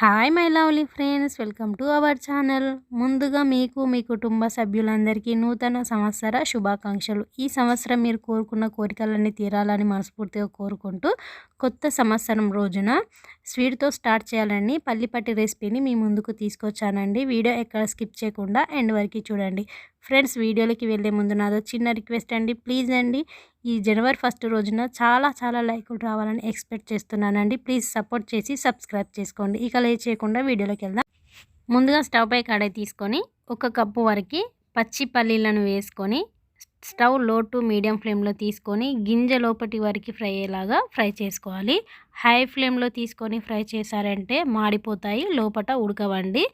Hi my lovely friends welcome to our channel ముందుగా మీకు మీ కుటుంబ సభ్యులందరికీ నూతన సంవత్సర శుభాకాంక్షలు. ఈ సంవత్సరం మీరు కోరుకున్న కోరికలన్నీ తీరాలని మనస్ఫూర్తిగా కోరుకుంటూ కొత్త సంవత్సరం రోజున స్వీట్తో స్టార్ట్ చేయాలని పల్లిపట్టి రెసిపీని మీ ముందుకు తీసుకొచ్చానండి. వీడియో ఎక్కడ స్కిప్ చేయకుండా ఎండ్ వరకు చూడండి. ఫ్రెండ్స్ వీడియోలకి వెళ్ళే ముందు నాదో చిన్న రిక్వెస్ట్ అండి. ప్లీజ్ అండి ఈ జనవరి ఫస్ట్ రోజున చాలా చాలా లైకులు రావాలని ఎక్స్పెక్ట్ చేస్తున్నానండి. ప్లీజ్ సపోర్ట్ చేసి సబ్స్క్రైబ్ చేసుకోండి. ఇక లే చేయకుండా వీడియోలోకి వెళ్దాం. ముందుగా స్టవ్ పై కడాయి తీసుకొని ఒక కప్పు వరకు పచ్చి పల్లీలను వేసుకొని స్టవ్లో టు మీడియం ఫ్లేమ్లో తీసుకొని గింజ లోపటి వరకు ఫ్రై అయ్యేలాగా ఫ్రై చేసుకోవాలి. హై ఫ్లేమ్లో తీసుకొని ఫ్రై చేశారంటే మాడిపోతాయి లోపల ఉడకవండి.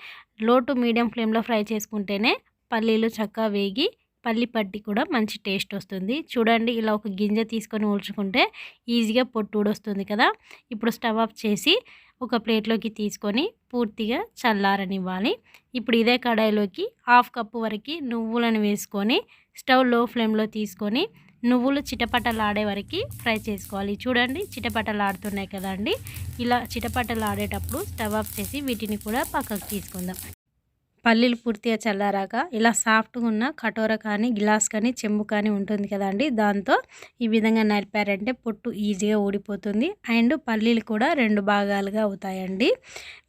లో టు మీడియం ఫ్లేమ్లో ఫ్రై చేసుకుంటేనే పల్లీలు చక్కగా వేగి పల్లి పట్టి కూడా మంచి టేస్ట్ వస్తుంది. చూడండి ఇలా ఒక గింజ తీసుకొని ఊడ్చుకుంటే ఈజీగా పొట్టు వస్తుంది కదా. ఇప్పుడు స్టవ్ ఆఫ్ చేసి ఒక ప్లేట్లోకి తీసుకొని పూర్తిగా చల్లారనివ్వాలి. ఇప్పుడు ఇదే కడాయిలోకి హాఫ్ కప్పు వరకు నువ్వులను వేసుకొని స్టవ్లో ఫ్లేమ్లో తీసుకొని నువ్వులు చిటపటలాడే వరకు ఫ్రై చేసుకోవాలి. చూడండి చిటపటలాడుతున్నాయి కదండి. ఇలా చిటపటలాడేటప్పుడు స్టవ్ ఆఫ్ చేసి వీటిని కూడా పక్కకు తీసుకుందాం. పల్లీలు పూర్తిగా చల్లారాక ఇలా సాఫ్ట్గా ఉన్న కటోర కానీ గ్లాస్ కానీ చెంబు కానీ ఉంటుంది కదండి దాంతో ఈ విధంగా నలిపారంటే పొట్టు ఈజీగా ఊడిపోతుంది. అండ్ పల్లీలు కూడా రెండు భాగాలుగా అవుతాయండి.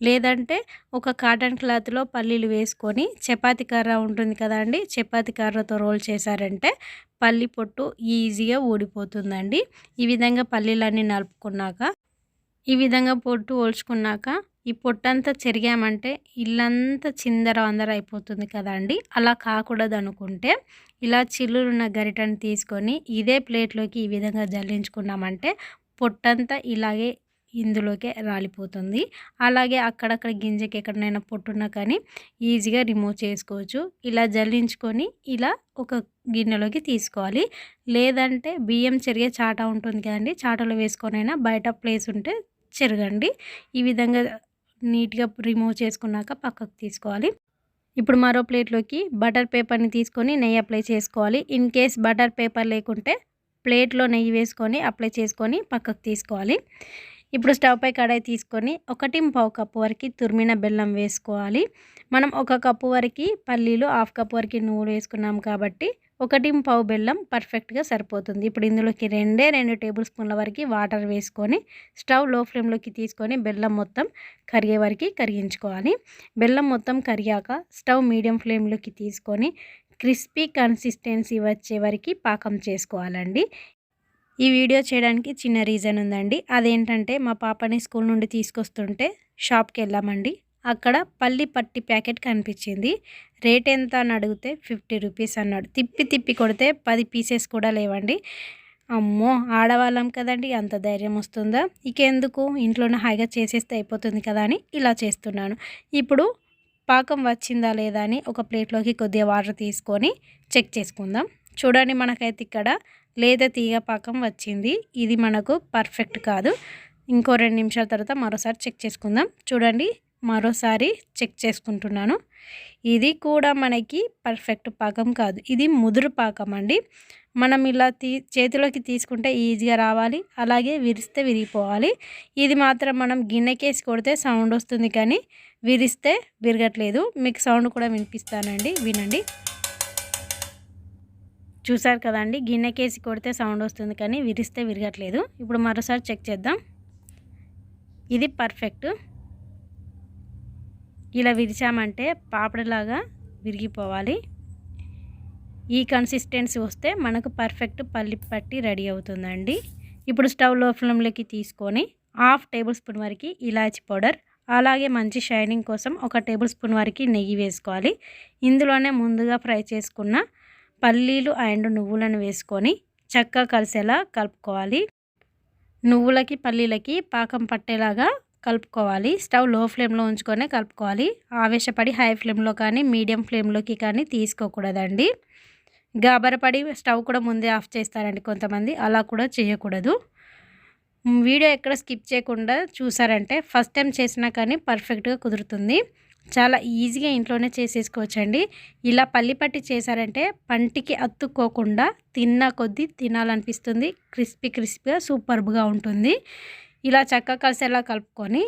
లేదంటే ఒక కాటన్ క్లాత్లో పల్లీలు వేసుకొని చపాతి కర్ర ఉంటుంది కదండి చపాతి కర్రతో రోల్ చేశారంటే పల్లి పొట్టు ఈజీగా ఊడిపోతుందండి. ఈ విధంగా పల్లీలన్నీ నలుపుకున్నాక ఈ విధంగా పొట్టు ఓల్చుకున్నాక ఈ పొట్టంతా చెరిగామంటే ఇల్లంతా చిందర అందర అయిపోతుంది కదండి. అలా కాకూడదు అనుకుంటే ఇలా చిల్లులున్న గరిటను తీసుకొని ఇదే ప్లేట్లోకి ఈ విధంగా జల్లించుకున్నామంటే పొట్టంతా ఇలాగే ఇందులోకే రాలిపోతుంది. అలాగే అక్కడక్కడ గింజకి ఎక్కడనైనా పొట్టున్నా కానీ ఈజీగా రిమూవ్ చేసుకోవచ్చు. ఇలా జల్లించుకొని ఇలా ఒక గిన్నెలోకి తీసుకోవాలి. లేదంటే బియ్యం చెరిగే చాట ఉంటుంది కదండి. చాటలో వేసుకొనైనా బయట ప్లేస్ ఉంటే చెరగండి. ఈ విధంగా నీట్గా రిమూవ్ చేసుకున్నాక పక్కకు తీసుకోవాలి. ఇప్పుడు మరో ప్లేట్లోకి బటర్ పేపర్ని తీసుకొని నెయ్యి అప్లై చేసుకోవాలి. ఇన్ కేస్ బటర్ పేపర్ లేకుంటే ప్లేట్లో నెయ్యి వేసుకొని అప్లై చేసుకొని పక్కకు తీసుకోవాలి. ఇప్పుడు స్టవ్ పై కడాయి తీసుకొని ఒకటి పావు కప్పు వరకు తురిమిన బెల్లం వేసుకోవాలి. మనం ఒక కప్పు వరకు పల్లీలు హాఫ్ కప్పు వరకు నువ్వులు వేసుకున్నాం కాబట్టి ఒకటి పావు బెల్లం పర్ఫెక్ట్గా సరిపోతుంది. ఇప్పుడు ఇందులోకి రెండే రెండు టేబుల్ స్పూన్ల వరకు వాటర్ వేసుకొని స్టవ్లో ఫ్లేమ్లోకి తీసుకొని బెల్లం మొత్తం కరిగే వరకు కరిగించుకోవాలి. బెల్లం మొత్తం కరిగాక స్టవ్ మీడియం ఫ్లేమ్లోకి తీసుకొని క్రిస్పీ కన్సిస్టెన్సీ వచ్చే వరకు పాకం చేసుకోవాలండి. ఈ వీడియో చేయడానికి చిన్న రీజన్ ఉందండి. అదేంటంటే మా పాపని స్కూల్ నుండి తీసుకొస్తుంటే షాప్కి వెళ్ళామండి. అక్కడ పల్లి పట్టి ప్యాకెట్ కనిపించింది. రేట్ ఎంత అని అడిగితే ఫిఫ్టీ రూపీస్ అన్నాడు. తిప్పి తిప్పి కొడితే పది పీసెస్ కూడా లేవండి. అమ్మో ఆడవాళ్ళం కదండి అంత ధైర్యం వస్తుందా? ఇకెందుకు ఇంట్లోనే హాయిగా చేసేస్తే అయిపోతుంది కదా అని ఇలా చేస్తున్నాను. ఇప్పుడు పాకం వచ్చిందా లేదా అని ఒక ప్లేట్లోకి కొద్దిగా వాటర్ తీసుకొని చెక్ చేసుకుందాం. చూడండి మనకైతే ఇక్కడ లేదా తీగ పాకం వచ్చింది. ఇది మనకు పర్ఫెక్ట్ కాదు. ఇంకో రెండు నిమిషాల తర్వాత మరోసారి చెక్ చేసుకుందాం. చూడండి మరోసారి చెక్ చేసుకుంటున్నాను. ఇది కూడా మనకి పర్ఫెక్ట్ పాకం కాదు. ఇది ముదురు పాకం అండి. మనం ఇలా తీ చేతిలోకి తీసుకుంటే ఈజీగా రావాలి. అలాగే విరిస్తే విరిగిపోవాలి. ఇది మాత్రం మనం గిన్నెకేసి కొడితే సౌండ్ వస్తుంది కానీ విరిస్తే విరగట్లేదు. మీకు సౌండ్ కూడా వినిపిస్తానండి. వినండి. చూసారు కదండి గిన్నెకేసి కొడితే సౌండ్ వస్తుంది కానీ విరిస్తే విరగట్లేదు. ఇప్పుడు మరోసారి చెక్ చేద్దాం. ఇది పర్ఫెక్ట్. ఇలా విరిచామంటే పాపడలాగా విరిగిపోవాలి. ఈ కన్సిస్టెన్సీ వస్తే మనకు పర్ఫెక్ట్ పల్లి పట్టి రెడీ అవుతుందండి. ఇప్పుడు స్టవ్లో ఫ్లేమ్లోకి తీసుకొని హాఫ్ టేబుల్ స్పూన్ వరకు ఇలాచి పౌడర్ అలాగే మంచి షైనింగ్ కోసం ఒక టేబుల్ స్పూన్ వరకు నెయ్యి వేసుకోవాలి. ఇందులోనే ముందుగా ఫ్రై చేసుకున్న పల్లీలు అండ్ నువ్వులను వేసుకొని చక్కగా కలిసేలా కలుపుకోవాలి. నువ్వులకి పల్లీలకి పాకం పట్టేలాగా కలుపుకోవాలి. స్టవ్లో ఫ్లేమ్లో ఉంచుకొని కలుపుకోవాలి. ఆవేశపడి హై ఫ్లేమ్లో కానీ మీడియం ఫ్లేమ్లోకి కానీ తీసుకోకూడదండి. గాబరపడి స్టవ్ కూడా ముందే ఆఫ్ చేస్తారండి కొంతమంది. అలా కూడా చేయకూడదు. వీడియో ఎక్కడ స్కిప్ చేయకుండా చూసారంటే ఫస్ట్ టైం చేసినా కానీ పర్ఫెక్ట్గా కుదురుతుంది. చాలా ఈజీగా ఇంట్లోనే చేసేసుకోవచ్చండి. ఇలా పల్లిపట్టి చేశారంటే పంటికి అత్తుకోకుండా తిన్న కొద్దీ తినాలనిపిస్తుంది. క్రిస్పీ క్రిస్పీగా సూపర్బ్గా ఉంటుంది. ఇలా చక్కగా కలిసేలా కలుపుకొని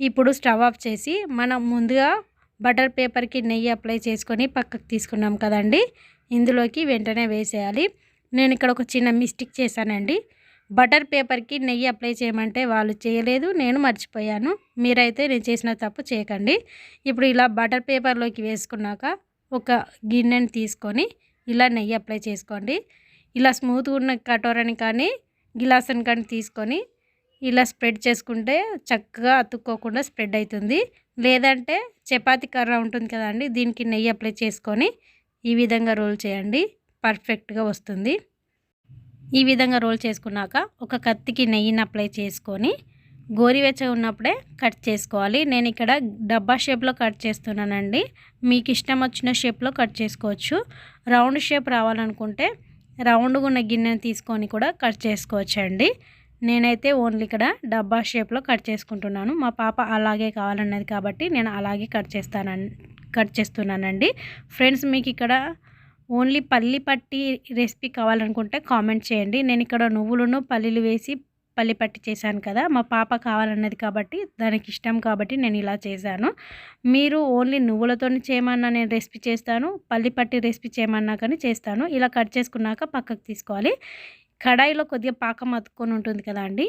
ఇప్పుడు స్టవ్ ఆఫ్ చేసి మనం ముందుగా బటర్ పేపర్కి నెయ్యి అప్లై చేసుకొని పక్కకు తీసుకున్నాం కదండి. ఇందులోకి వెంటనే వేసేయాలి. నేను ఇక్కడ ఒక చిన్న మిస్టేక్ చేశానండి. బటర్ పేపర్కి నెయ్యి అప్లై చేయమంటే వాళ్ళు చేయలేదు నేను మర్చిపోయాను. మీరైతే నేను చేసిన తప్పు చేయకండి. ఇప్పుడు ఇలా బటర్ పేపర్లోకి వేసుకున్నాక ఒక గిన్నెని తీసుకొని ఇలా నెయ్యి అప్లై చేసుకోండి. ఇలా స్మూత్గా ఉన్న కటోరని కానీ గిలాసని కానీ తీసుకొని ఇలా స్ప్రెడ్ చేసుకుంటే చక్కగా అతుక్కోకుండా స్ప్రెడ్ అవుతుంది. లేదంటే చపాతి కర్ర ఉంటుంది కదండి దీనికి నెయ్యి అప్లై చేసుకొని ఈ విధంగా రోల్ చేయండి. పర్ఫెక్ట్గా వస్తుంది. ఈ విధంగా రోల్ చేసుకున్నాక ఒక కత్తికి నెయ్యిని అప్లై చేసుకొని గోరివెచ్చ ఉన్నప్పుడే కట్ చేసుకోవాలి. నేను ఇక్కడ డబ్బా షేప్లో కట్ చేస్తున్నానండి. మీకు ఇష్టం వచ్చిన షేప్లో కట్ చేసుకోవచ్చు. రౌండ్ షేప్ రావాలనుకుంటే రౌండ్గా ఉన్న గిన్నెని తీసుకొని కూడా కట్ చేసుకోవచ్చండి. నేనైతే ఓన్లీ ఇక్కడ డబ్బా షేప్లో కట్ చేసుకుంటున్నాను. మా పాప అలాగే కావాలన్నది కాబట్టి నేను అలాగే కట్ చేస్తాను కట్ చేస్తున్నానండి. ఫ్రెండ్స్ మీకు ఇక్కడ ఓన్లీ పల్లి పట్టి రెసిపీ కావాలనుకుంటే కామెంట్ చేయండి. నేను ఇక్కడ నువ్వులను పల్లీలు వేసి పల్లి పట్టి చేశాను కదా మా పాప కావాలన్నది కాబట్టి దానికి ఇష్టం కాబట్టి నేను ఇలా చేశాను. మీరు ఓన్లీ నువ్వులతో చేయమన్నా నేను రెసిపీ చేస్తాను పల్లి పట్టి రెసిపీ చేయమన్నా కానీ చేస్తాను. ఇలా కట్ చేసుకున్నాక పక్కకు తీసుకోవాలి. కడాయిలో కొద్దిగా పాకం అతుక్కొని ఉంటుంది కదా అండి?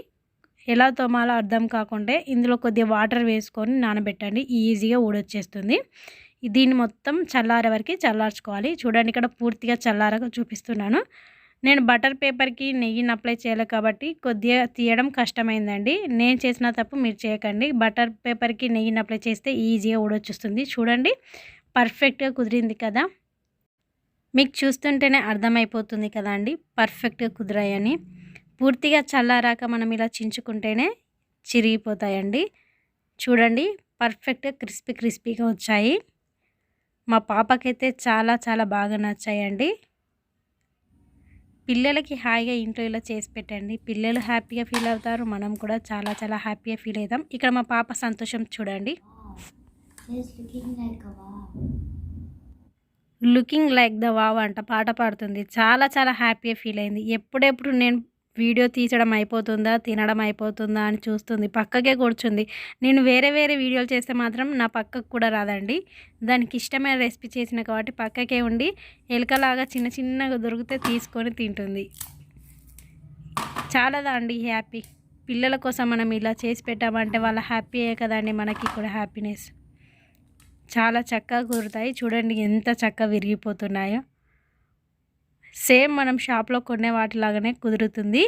ఎలా తోమాలో అర్థం కాకుండా ఇందులో కొద్దిగా వాటర్ వేసుకొని నానబెట్టండి. ఈజీగా ఊడొచ్చేస్తుంది. దీన్ని మొత్తం చల్లారే వరకు చల్లార్చుకోవాలి. చూడండి ఇక్కడ పూర్తిగా చల్లారగా చూపిస్తున్నాను. నేను బటర్ పేపర్కి నెయ్యిని అప్లై చేయాలి కాబట్టి కొద్దిగా తీయడం కష్టమైందండి. నేను చేసిన తప్పు మీరు చేయకండి. బటర్ పేపర్కి నెయ్యిని అప్లై చేస్తే ఈజీగా ఊడొచ్చేస్తుంది. చూడండి పర్ఫెక్ట్గా కుదిరింది కదా. మీకు చూస్తుంటేనే అర్థమైపోతుంది కదా అండి. పర్ఫెక్ట్గా కుదిరాయని. పూర్తిగా చల్లారాక మనం ఇలా చించుకుంటేనే చిరిగిపోతాయండి. చూడండి పర్ఫెక్ట్గా క్రిస్పీ క్రిస్పీగా వచ్చాయి. మా పాపకైతే చాలా చాలా బాగా నచ్చాయండి. పిల్లలకి హాయిగా ఇంట్లో ఇలా చేసి పెట్టండి. పిల్లలు హ్యాపీగా ఫీల్ అవుతారు. మనం కూడా చాలా చాలా హ్యాపీగా ఫీల్ అవుతాం. ఇక్కడ మా పాప సంతోషం చూడండి. లుకింగ్ లైక్ ద వావ్ అంట పాట పాడుతుంది. చాలా చాలా హ్యాపీగా ఫీల్ అయింది. ఎప్పుడెప్పుడు నేను వీడియో తీసడం అయిపోతుందా తినడం అయిపోతుందా అని చూస్తుంది. పక్కకే కూర్చుంది. నేను వేరే వేరే వీడియోలు చేస్తే మాత్రం నా పక్కకు కూడా రాదండి. దానికి ఇష్టమైన రెసిపీ చేసిన కాబట్టి పక్కకే ఉండి ఎలకలాగా చిన్న చిన్నగా దొరికితే తీసుకొని తింటుంది. చాలాదా అండి హ్యాపీ? పిల్లల కోసం మనం ఇలా చేసి పెట్టామంటే వాళ్ళ హ్యాపీయే కదండి. మనకి కూడా హ్యాపీనెస్. చాలా చక్కగా కుదురుతాయి. చూడండి ఎంత చక్కగా విరిగిపోతున్నాయో. సేమ్ మనం షాప్లో కొనే వాటిలాగానే కుదురుతుంది.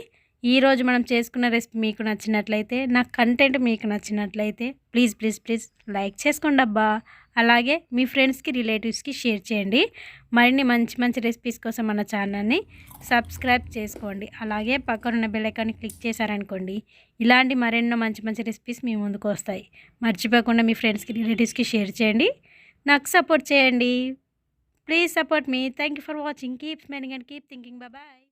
ఈరోజు మనం చేసుకున్న రెసిపీ మీకు నచ్చినట్లయితే నా కంటెంట్ మీకు నచ్చినట్లయితే ప్లీజ్ ప్లీజ్ ప్లీజ్ లైక్ చేసుకోండి అబ్బా. అలాగే మీ ఫ్రెండ్స్కి రిలేటివ్స్కి షేర్ చేయండి. మరిన్ని మంచి మంచి రెసిపీస్ కోసం మన ఛానల్ని సబ్స్క్రైబ్ చేసుకోండి. అలాగే పక్కనున్న బెల్లైకాన్ని క్లిక్ చేశారనుకోండి ఇలాంటి మరెన్నో మంచి మంచి రెసిపీస్ మీ ముందుకు వస్తాయి. మర్చిపోకుండా మీ ఫ్రెండ్స్కి రిలేటివ్స్కి షేర్ చేయండి. నాకు సపోర్ట్ చేయండి. Please support me. Thank for watching. Keep Keep and keep thinking. Bye.